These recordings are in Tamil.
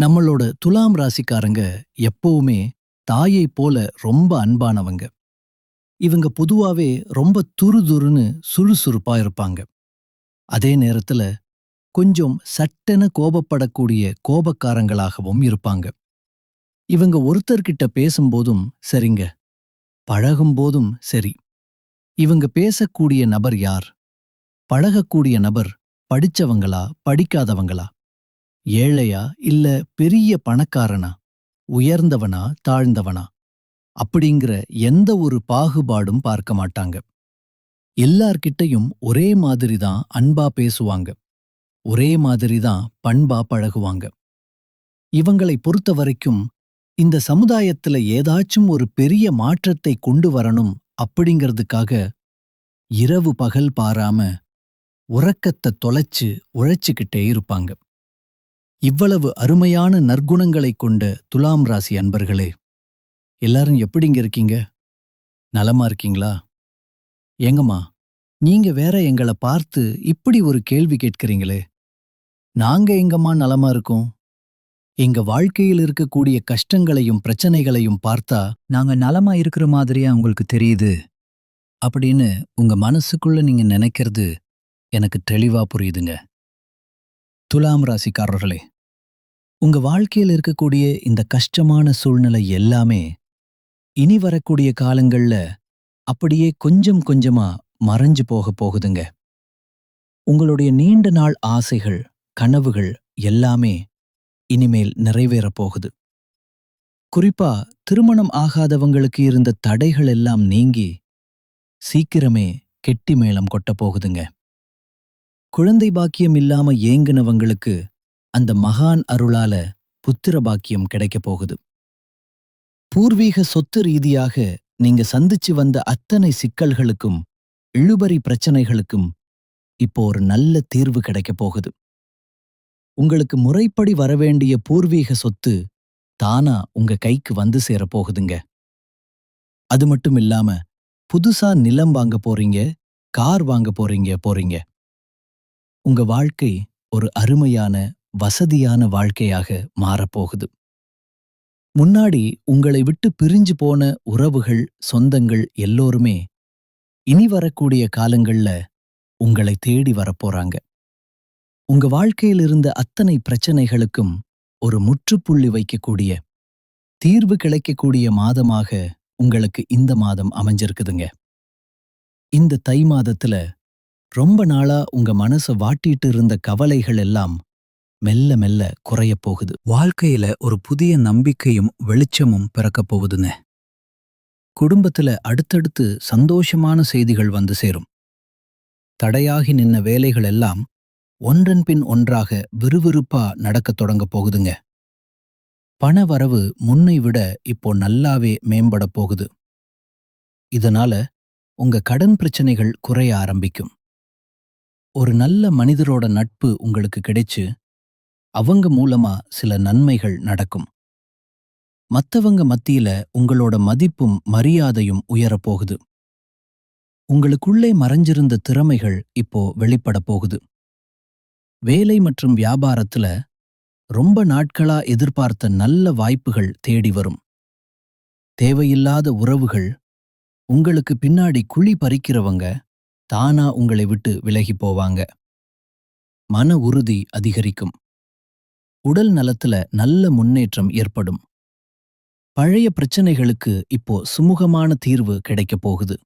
நம்மளோட துலாம் ராசிக்காரங்க எப்பவுமே தாயை போல ரொம்ப அன்பானவங்க. இவங்க பொதுவாவே ரொம்ப துருதுருன்னு சுறுசுறுப்பா இருப்பாங்க. அதே நேரத்துல கொஞ்சம் சட்டென கோபப்படக்கூடிய கோபக்காரங்களாகவும் இருப்பாங்க. இவங்க ஒருத்தர்கிட்ட பேசும்போதும் சரிங்க. பழகும்போதும் சரி. இவங்க பேசக்கூடிய நபர் யார்? பழகக்கூடிய நபர் படிச்சவங்களா படிக்காதவங்களா? ஏழையா இல்ல பெரிய பணக்காரனா? உயர்ந்தவனா தாழ்ந்தவனா? அப்படிங்கிற எந்த ஒரு பாகுபாடும் பார்க்க மாட்டாங்க. எல்லார்கிட்டயும் ஒரே மாதிரி தான் அன்பா பேசுவாங்க. ஒரே மாதிரி தான் பண்பா பழகுவாங்க. இவங்களை பொறுத்த வரைக்கும் இந்த சமுதாயத்துல ஏதாச்சும் ஒரு பெரிய மாற்றத்தை கொண்டு வரணும் அப்படிங்கிறதுக்காக இரவு பகல் பாராம உறக்கத்தை தொலைச்சு உழைச்சுக்கிட்டே இருப்பாங்க. இவ்வளவு அருமையான நற்குணங்களைக் கொண்ட துலாம் ராசி அன்பர்களே எல்லாரும் எப்படிங்க இருக்கீங்க? நலமா இருக்கீங்களா? ஏங்கம்மா நீங்க வேற எங்கள பார்த்து இப்படி ஒரு கேள்வி கேட்கிறீங்களே நாங்க எங்கம்மா நலமா இருக்கோம்? எங்க வாழ்க்கையில் இருக்கக்கூடிய கஷ்டங்களையும் பிரச்சனைகளையும் பார்த்தா நாங்க நலமா இருக்கிற மாதிரியா உங்களுக்கு தெரியுது? அப்படின்னு உங்க மனசுக்குள்ள நீங்க நினைக்கிறது எனக்கு தெளிவா புரியுதுங்க. துலாம் ராசிக்காரர்களே உங்க வாழ்க்கையில் இருக்கக்கூடிய இந்த கஷ்டமான சூழ்நிலை எல்லாமே இனி வரக்கூடிய காலங்கள்ல அப்படியே கொஞ்சம் கொஞ்சமா மறைஞ்சு போக போகுதுங்க. உங்களுடைய நீண்ட நாள் ஆசைகள் கனவுகள் எல்லாமே இனிமேல் நிறைவேறப் போகுது. குறிப்பா திருமணம் ஆகாதவங்களுக்கு இருந்த தடைகள் எல்லாம் நீங்கி சீக்கிரமே கெட்டி மேளம் கொட்டப் போகுதுங்க. குழந்தை பாக்கியம் இல்லாம ஏங்குனவங்களுக்கு அந்த மகான் அருளால புத்திர பாக்கியம் கிடைக்கப் போகுது. பூர்வீக சொத்து ரீதியாக நீங்க சந்திச்சு வந்த அத்தனை சிக்கல்களுக்கும் இழுபறி பிரச்சனைகளுக்கும் இப்போ ஒரு நல்ல தீர்வு கிடைக்கப் போகுது. உங்களுக்கு முறைப்படி வரவேண்டிய பூர்வீக சொத்து தானா உங்க கைக்கு வந்து சேரப் போகுதுங்க. அது மட்டும் இல்லாம புதுசா நிலம் வாங்க போறீங்க கார் வாங்க போறீங்க போறீங்க. உங்க வாழ்க்கை ஒரு அருமையான வசதியான வாழ்க்கையாக மாறப்போகுது. முன்னாடி உங்களை விட்டு பிரிஞ்சு போன உறவுகள் சொந்தங்கள் எல்லோருமே இனி வரக்கூடிய காலங்கள்ல உங்களை தேடி வரப்போறாங்க. உங்க வாழ்க்கையில் இருந்த அத்தனை பிரச்சனைகளுக்கும் ஒரு முற்றுப்புள்ளி வைக்கக்கூடிய தீர்வு கிடைக்கக்கூடிய மாதமாக உங்களுக்கு இந்த மாதம் அமைஞ்சிருக்குதுங்க. இந்த தை மாதத்துல ரொம்ப நாளா உங்க மனச வாட்டிட்டு இருந்த கவலைகள் எல்லாம் மெல்ல மெல்ல குறையப் போகுது. வாழ்க்கையில ஒரு புதிய நம்பிக்கையும் வெளிச்சமும் பிறக்கப் போகுதுங்க குடும்பத்துல அடுத்தடுத்து சந்தோஷமான செய்திகள் வந்து சேரும். தடையாகி நின்ன வேலைகள் எல்லாம் ஒன்றன் பின் ஒன்றாக விறுவிறுப்பா நடக்கத் தொடங்கப் போகுதுங்க. பண வரவு முன்னை விட இப்போ நல்லாவே மேம்படப் போகுது. இதனால உங்க கடன் பிரச்சனைகள் குறைய ஆரம்பிக்கும். ஒரு நல்ல மனிதரோட நட்பு உங்களுக்கு கிடைச்சு அவங்க மூலமா சில நன்மைகள் நடக்கும். மத்தவங்க மத்தியில உங்களோட மதிப்பும் மரியாதையும் உயரப் போகுது. உங்களுக்குள்ளே மறைஞ்சிருந்த திறமைகள் இப்போ வெளிப்படப் போகுது. வேலை மற்றும் வியாபாரத்துல ரொம்ப நாட்களா எதிர்பார்த்த நல்ல வாய்ப்புகள் தேடி வரும். தேவையில்லாத உறவுகள் உங்களுக்கு பின்னாடி குழி பறிக்கிறவங்க தானா உங்களை விட்டு விலகி போவாங்க. மன உறுதி அதிகரிக்கும். உடல் நலத்துல நல்ல முன்னேற்றம் ஏற்படும். பழைய பிரச்சனைகளுக்கு இப்போ சுமூகமான தீர்வு கிடைக்கப் போகுது.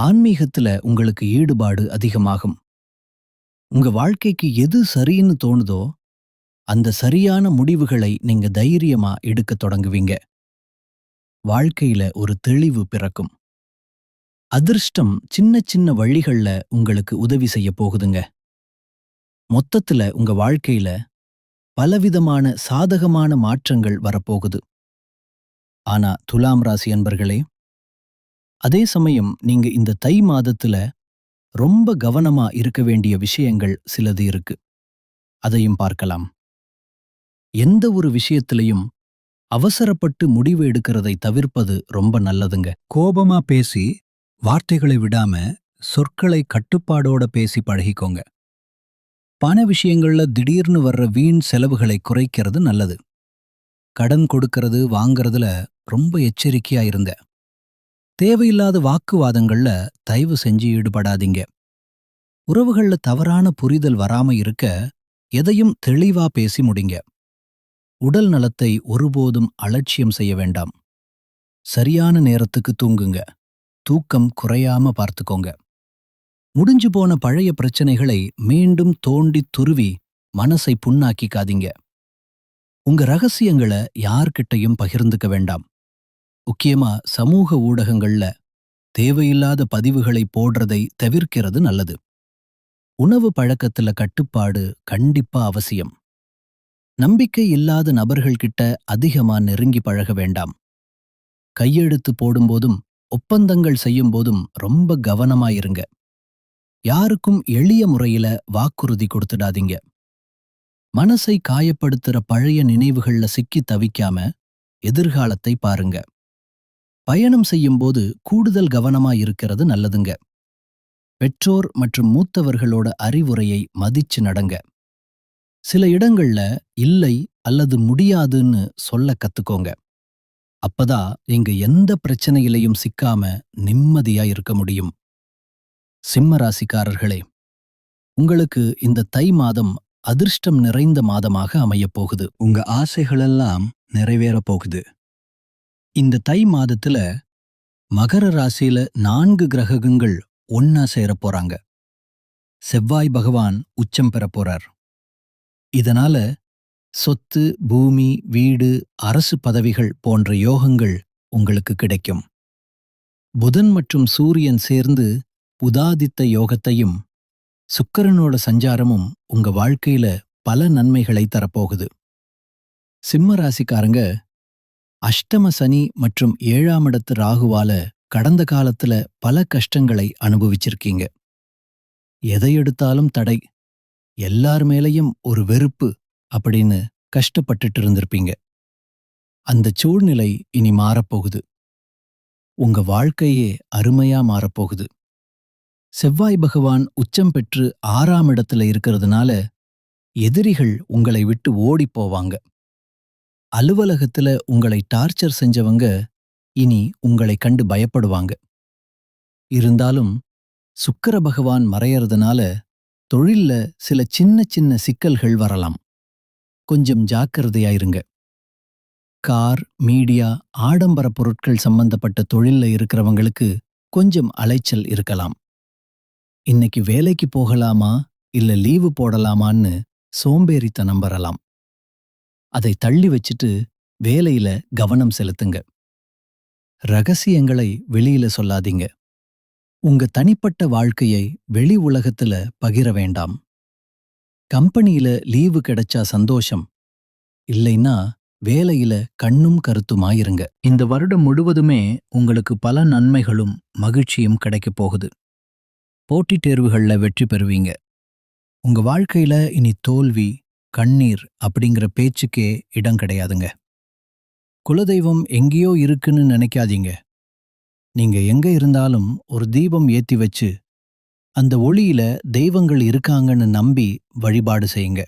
ஆன்மீகத்துல உங்களுக்கு ஈடுபாடு அதிகமாகும். உங்க வாழ்க்கைக்கு எது சரின்னு தோணுதோ அந்த சரியான முடிவுகளை நீங்க தைரியமா எடுக்கத் தொடங்குவீங்க. வாழ்க்கையில ஒரு தெளிவு பிறக்கும். அதிர்ஷ்டம் சின்ன சின்ன வழிகள்ல உங்களுக்கு உதவி செய்ய போகுதுங்க. மொத்தத்துல உங்க வாழ்க்கையில பலவிதமான சாதகமான மாற்றங்கள் வரப்போகுது. ஆனா துலாம் ராசி அன்பர்களே அதே சமயம் நீங்க இந்த தை மாதத்துல ரொம்ப கவனமா இருக்க வேண்டிய விஷயங்கள் சிலது இருக்கு. அதையும் பார்க்கலாம். எந்த ஒரு விஷயத்திலையும் அவசரப்பட்டு முடிவு எடுக்கிறதை தவிர்ப்பது ரொம்ப நல்லதுங்க. கோபமா பேசி வார்த்தைகளை விடாம சொற்களை கட்டுப்பாடோட பேசி பழகிக்கோங்க. பண விஷயங்கள்ல திடீர்னு வர்ற வீண் செலவுகளை குறைக்கிறது நல்லது. கடன் கொடுக்கறது வாங்கறதுல ரொம்ப எச்சரிக்கையா இருங்க. தேவையில்லாத வாக்குவாதங்கள்ல தயவு செஞ்சு ஈடுபடாதீங்க. உறவுகள்ல தவறான புரிதல் வராம இருக்க எதையும் தெளிவா பேசி முடிங்க. உடல் நலத்தை ஒருபோதும் அலட்சியம் செய்ய வேண்டாம். சரியான நேரத்துக்கு தூங்குங்க. தூக்கம் குறையாம பார்த்துக்கோங்க. முடிஞ்சு போன பழைய பிரச்சனைகளை மீண்டும் தோண்டி துருவி மனசை புண்ணாக்கிக்காதீங்க. உங்க ரகசியங்களை யார்கிட்டயும் பகிர்ந்துக்க வேண்டாம். முக்கியமா சமூக ஊடகங்கள்ல தேவையில்லாத பதிவுகளை போடுறதை தவிர்க்கிறது நல்லது. உணவு பழக்கத்துல கட்டுப்பாடு கண்டிப்பா அவசியம். நம்பிக்கை இல்லாத நபர்கள்கிட்ட அதிகமா நெருங்கி பழக வேண்டாம். கையெழுத்து போடும்போதும் ஒப்பந்தங்கள் செய்யும் போதும் ரொம்ப கவனமாயிருங்க. யாருக்கும் எளிய முறையில வாக்குறுதி கொடுத்துடாதீங்க. மனசை காயப்படுத்துற பழைய நினைவுகள்ல சிக்கி தவிக்காம எதிர்காலத்தை பாருங்க. பயணம் செய்யும்போது கூடுதல் கவனமா இருக்கிறது நல்லதுங்க. பெற்றோர் மற்றும் மூத்தவர்களோட அறிவுரையை மதிச்சு நடங்க. சில இடங்கள்ல இல்லை அல்லது முடியாதுன்னு சொல்ல கத்துக்கோங்க. அப்பதான் இங்கு எந்த பிரச்சனையிலையும் சிக்காம நிம்மதியா இருக்க முடியும். சிம்ம ராசிக்காரர்களே உங்களுக்கு இந்த தை மாதம் அதிர்ஷ்டம் நிறைந்த மாதமாக அமையப் போகுது. உங்க ஆசைகளெல்லாம் நிறைவேறப் போகுது. இந்த தை மாதத்துல மகர ராசியில நான்கு கிரகங்கள் ஒன்னா சேரப் போறாங்க. செவ்வாய் பகவான் உச்சம் பெறப் போறார். இதனால சொத்து பூமி வீடு அரசு பதவிகள் போன்ற யோகங்கள் உங்களுக்கு கிடைக்கும். புதன் மற்றும் சூரியன் சேர்ந்து உதாதித்த யோகத்தையும் சுக்கிரனோட சஞ்சாரமும் உங்க வாழ்க்கையில பல நன்மைகளை தரப்போகுது. சிம்ம ராசிக்காரங்க அஷ்டம சனி மற்றும் ஏழாம் இடத்து ராகுவால கடந்த காலத்துல பல கஷ்டங்களை அனுபவிச்சிருக்கீங்க. எதை எடுத்தாலும் தடை. எல்லார் மேலையும் ஒரு வெறுப்பு. அப்படின்னு கஷ்டப்பட்டுட்டு இருந்திருப்பீங்க அந்த சூழ்நிலை இனி மாறப்போகுது. உங்க வாழ்க்கையே அருமையா மாறப்போகுது. செவ்வாய் பகவான் உச்சம் பெற்று ஆறாம் இடத்துல இருக்கிறதுனால எதிரிகள் உங்களை விட்டு ஓடிப் போவாங்க. அலுவலகத்துல உங்களை டார்ச்சர் செஞ்சவங்க இனி உங்களை கண்டு பயப்படுவாங்க. இருந்தாலும் சுக்கர பகவான் மறையறதுனால தொழில்ல சில சின்ன சின்ன சிக்கல்கள் வரலாம். கொஞ்சம் ஜாக்கிரதையா இருங்க கார் மீடியா ஆடம்பர பொருட்கள் சம்பந்தப்பட்ட தொழில்ல இருக்கிறவங்களுக்கு கொஞ்சம் அலைச்சல் இருக்கலாம். இன்னைக்கு வேலைக்கு போகலாமா இல்ல லீவு போடலாமான்னு சோம்பேறித்தனம் வரலாம் அதை தள்ளி வச்சிட்டு வேலையில கவனம் செலுத்துங்க. ரகசியங்களை வெளியில சொல்லாதீங்க. உங்க தனிப்பட்ட வாழ்க்கையை வெளி உலகத்துல பகிர வேண்டாம். கம்பெனியில லீவு கிடைச்சா சந்தோஷம் இல்லைன்னா வேலையில கண்ணும் கருத்துமாயிருங்க இந்த வருடம் முழுவதுமே உங்களுக்கு பல நன்மைகளும் மகிழ்ச்சியும் கிடைக்கப் போகுது. போட்டித் தேர்வுகள்ல வெற்றி பெறுவீங்க. உங்க வாழ்க்கையில இனி தோல்வி கண்ணீர் அப்படிங்கிற பேச்சுக்கே இடம் கிடையாதுங்க. குலதெய்வம் எங்கேயோ இருக்குன்னு நினைக்காதீங்க. நீங்க எங்க இருந்தாலும் ஒரு தீபம் ஏத்தி வச்சு அந்த ஒளியில தெய்வங்கள் இருக்காங்கன்னு நம்பி வழிபாடு செய்யுங்க.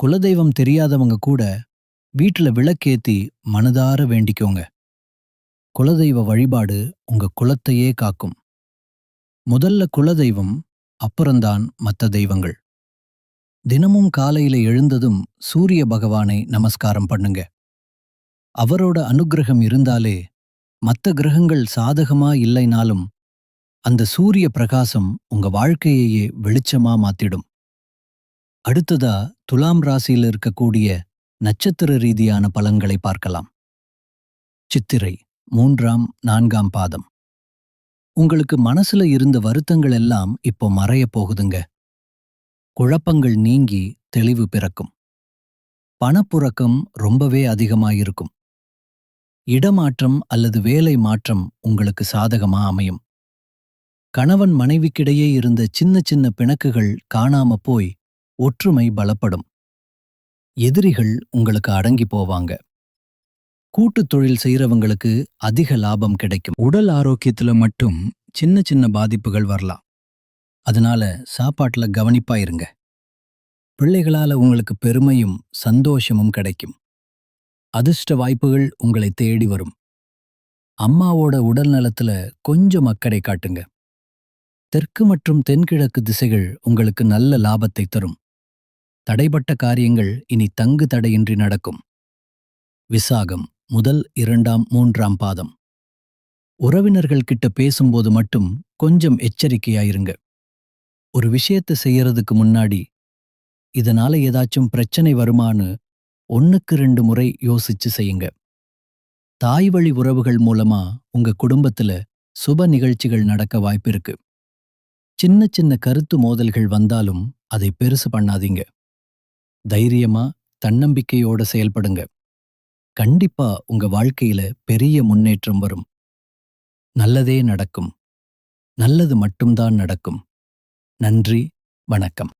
குலதெய்வம் தெரியாதவங்க கூட வீட்டுல விளக்கேத்தி மனதார வேண்டிக்கோங்க. குலதெய்வ வழிபாடு உங்க குலத்தையே காக்கும். முதல்ல குலதெய்வம் அப்புறம்தான் மத்த தெய்வங்கள். தினமும் காலையில எழுந்ததும் சூரிய பகவானை நமஸ்காரம் பண்ணுங்க. அவரோட அனுக்கிரகம் இருந்தாலே மத்த கிரகங்கள் சாதகமா இல்லைனாலும் அந்த சூரிய பிரகாசம் உங்க வாழ்க்கையையே வெளிச்சமா மாத்திடும். அடுத்ததா துலாம் ராசியில் இருக்கக்கூடிய நட்சத்திர ரீதியான பலன்களை பார்க்கலாம். சித்திரை மூன்றாம் நான்காம் பாதம். உங்களுக்கு மனசுல இருந்த வருத்தங்கள் எல்லாம் இப்போ மறையப் போகுதுங்க. குழப்பங்கள் நீங்கி தெளிவு பிறக்கும். பணப்புறக்கம் ரொம்பவே அதிகமாயிருக்கும். இடமாற்றம் அல்லது வேலை மாற்றம் உங்களுக்கு சாதகமா அமையும். கணவன் மனைவிக்கிடையே இருந்த சின்ன சின்ன பிணக்குகள் காணாம போய் ஒற்றுமை பலப்படும். எதிரிகள் உங்களுக்கு அடங்கி போவாங்க. கூட்டுத் தொழில் செய்யறவங்களுக்கு அதிக லாபம் கிடைக்கும். உடல் ஆரோக்கியத்துல மட்டும் சின்ன சின்ன பாதிப்புகள் வரலாம். அதனால சாப்பாட்டுல கவனிப்பா இருங்க பிள்ளைகளால உங்களுக்கு பெருமையும் சந்தோஷமும் கிடைக்கும். அதிர்ஷ்ட வாய்ப்புகள் உங்களை தேடி வரும். அம்மாவோட உடல் நலத்துல கொஞ்சம் அக்கறை காட்டுங்க. தெற்கு மற்றும் தென்கிழக்கு திசைகள் உங்களுக்கு நல்ல லாபத்தை தரும். தடைப்பட்ட காரியங்கள் இனி தங்கு தடையின்றி நடக்கும். விசாகம் முதல் இரண்டாம் மூன்றாம் பாதம். உறவினர்கள் கிட்ட பேசும்போது மட்டும் கொஞ்சம் எச்சரிக்கையாயிருங்க. ஒரு விஷயத்தை செய்யறதுக்கு முன்னாடி இதனால ஏதாச்சும் பிரச்சனை வருமான்னு ஒண்ணுக்கு ரெண்டு முறை யோசிச்சு செய்யுங்க. தாய் வழி உறவுகள் மூலமா உங்க குடும்பத்துல சுப நிகழ்ச்சிகள் நடக்க வாய்ப்பிருக்கு. சின்ன சின்ன கருத்து மோதல்கள் வந்தாலும் அதை பெருசு பண்ணாதீங்க. தைரியமா தன்னம்பிக்கையோட செயல்படுங்க. கண்டிப்பா உங்க வாழ்க்கையில பெரிய முன்னேற்றம் வரும். நல்லதே நடக்கும். நல்லது மட்டும்தான் நடக்கும். நன்றி வணக்கம்.